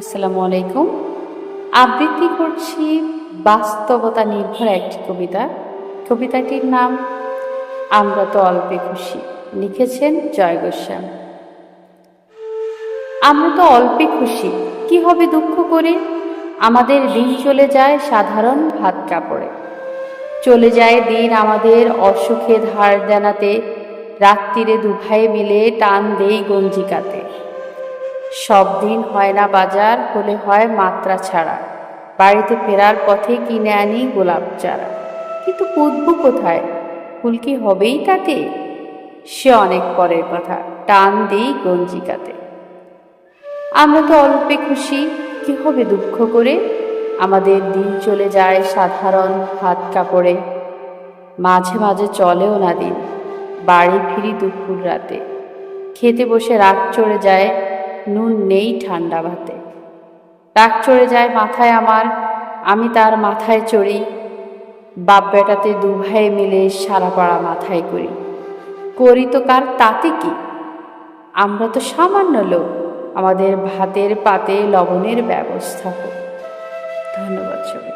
আসসালামু আলাইকুম। আবৃত্তি করছি বাস্তবতা নির্ভর একটি কবিতা। কবিতাটির নাম, আমরা তো অল্পে খুশি, লিখেছেন জয় গোস্বামী। আমরা তো অল্পে খুশি, কি হবে দুঃখ করে? আমাদের দিন চলে যায় সাধারণ ভাত কাপড়ে। চলে যায় দিন আমাদের অসুখে ধার জানাতে, রাত্রিরে দুভাই মিলে টান দেই গঞ্জিকাতে। সব দিন হয় না বাজার, হলে হয় মাত্রা ছাড়া। বাড়িতে ফেরার পথে কিনে আনি গোলাপ চারা। কিন্তু পুতবু কোথায়? ফুল কি হবেই তাতে? সে অনেক পরের কথা, টান দেই গঞ্জিকাতে। আমরা তো অল্পে খুশি, কি হবে দুঃখ করে? আমাদের দিন চলে যায় সাধারণ হাত কাপড়ে। মাঝে মাঝে চলেও না দিন, বাড়ি ফিরি দুপুর রাতে। খেতে বসে রাগ চড়ে যায় নুন নেই ঠান্ডা ভাতে। রাগ চড়ে যায় মাথায় আমার, আমি তার মাথায় চড়ি। বাপ বেটাতে দু ভাই মিলে সারা পাড়া মাথায় করি। করি তো কার তাতে কি? আমরা তো সামান্য লোক, আমাদের ভাতের পাতে লবণের ব্যবস্থা হোক ধন্যবাদ সবাই